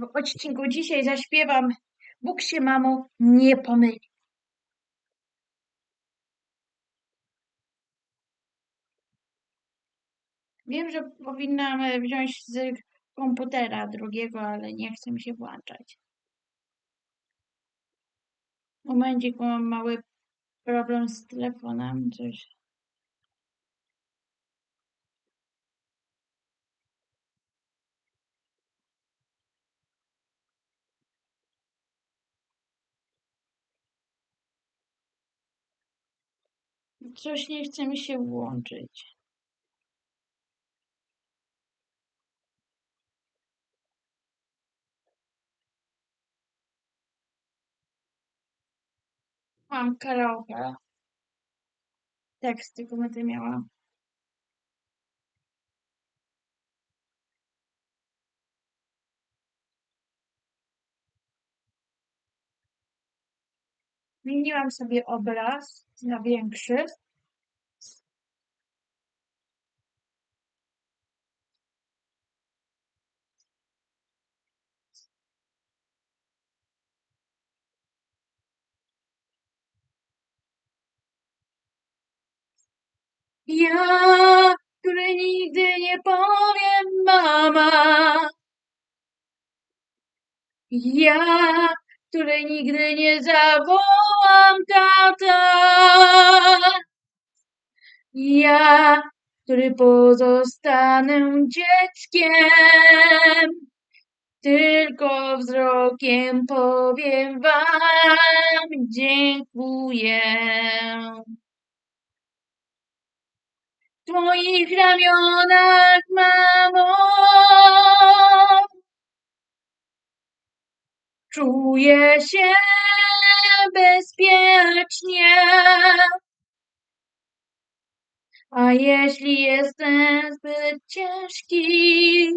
w odcinku dzisiaj zaśpiewam Bóg się, mamo, nie pomyli. Wiem, że powinnam e, wziąć z komputera drugiego, ale nie chce mi się włączać. Momencik, mam mały problem z telefonem, coś. Coś nie chce mi się włączyć. Mam karaoke. Teksty, komenty miałam. Zmieniłam sobie obraz na większy. Ja, który nigdy nie powiem mama. Ja, który nigdy nie zawołam tata. Ja, który pozostanę dzieckiem. Tylko wzrokiem powiem wam dziękuję. W twoich ramionach, mamo, czuję się bezpiecznie. A jeśli jestem zbyt ciężki,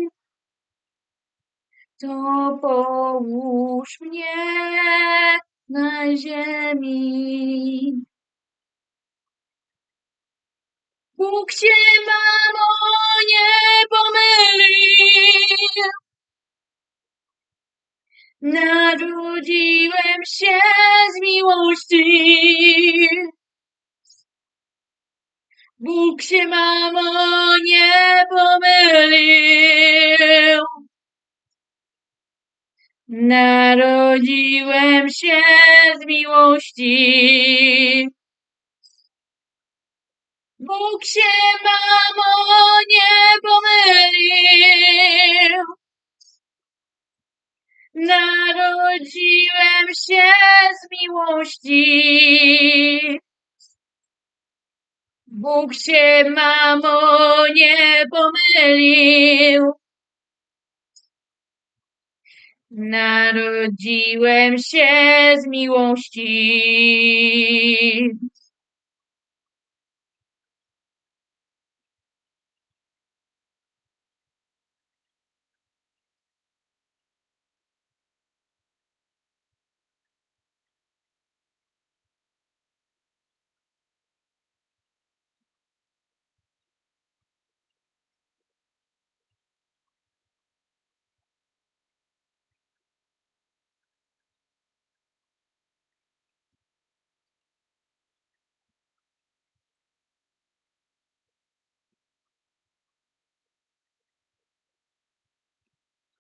to połóż mnie na ziemi. Bóg się, Narodziłem się z miłości. Bóg się, mamo, nie pomylił. Narodziłem się z miłości. Bóg się, mamo, nie pomylił. Narodziłem się z miłości. Bóg się, mamo, nie pomylił. Narodziłem się z miłości.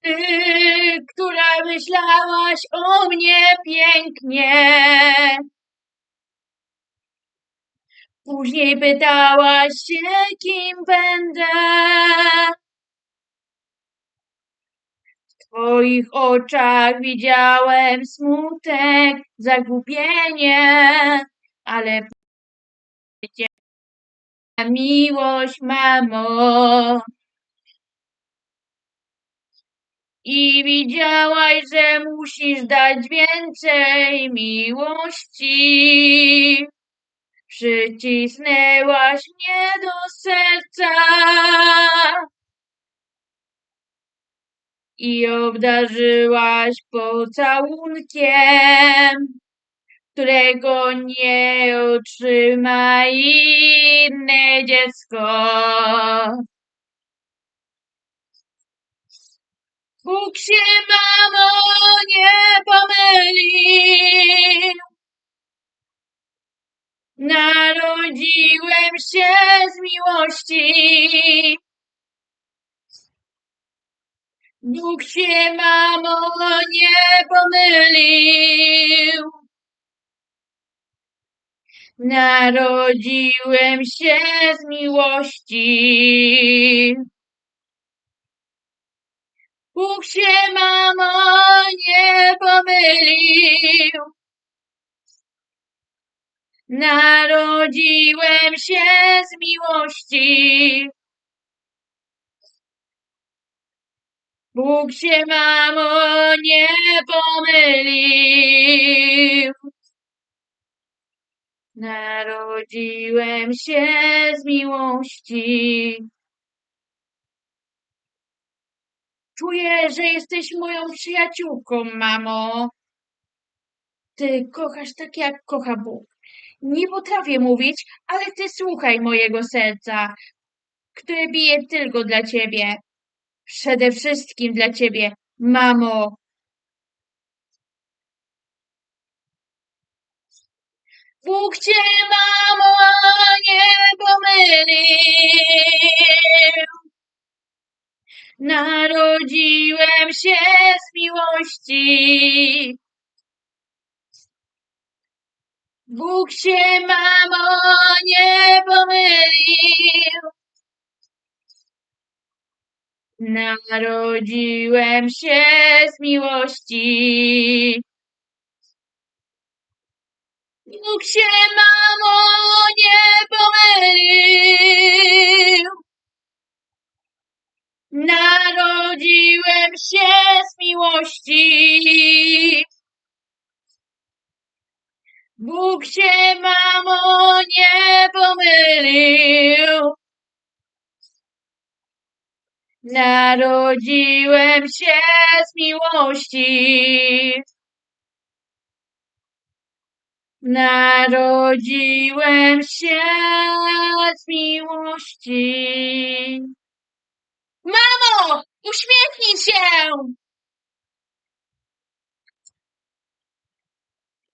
Ty, która myślałaś o mnie pięknie. Później pytałaś się, kim będę. W twoich oczach widziałem smutek, zagubienie, ale miłość, mamo. I widziałaś, że musisz dać więcej miłości. Przycisnęłaś mnie do serca i obdarzyłaś pocałunkiem, którego nie otrzyma inne dziecko. Bóg się, mamo, nie pomylił. Narodziłem się z miłości. Bóg się, mamo, nie pomylił. Narodziłem się z miłości. Bóg się, mamo, nie pomylił. Narodziłem się z miłości. Bóg się, mamo, nie pomylił. Narodziłem się z miłości. Czuję, że jesteś moją przyjaciółką, mamo. Ty kochasz tak, jak kocha Bóg. Nie potrafię mówić, ale ty słuchaj mojego serca, które bije tylko dla ciebie. Przede wszystkim dla ciebie, mamo. Bóg cię, mamo, nie pomylił. Się z miłości. Bóg się, mamo, nie pomylił. Narodziłem się z miłości. Bóg się, mamo, się, mamo, nie pomylił. Narodziłem się z miłości. Narodziłem się z miłości. Mamo, uśmiechnij się!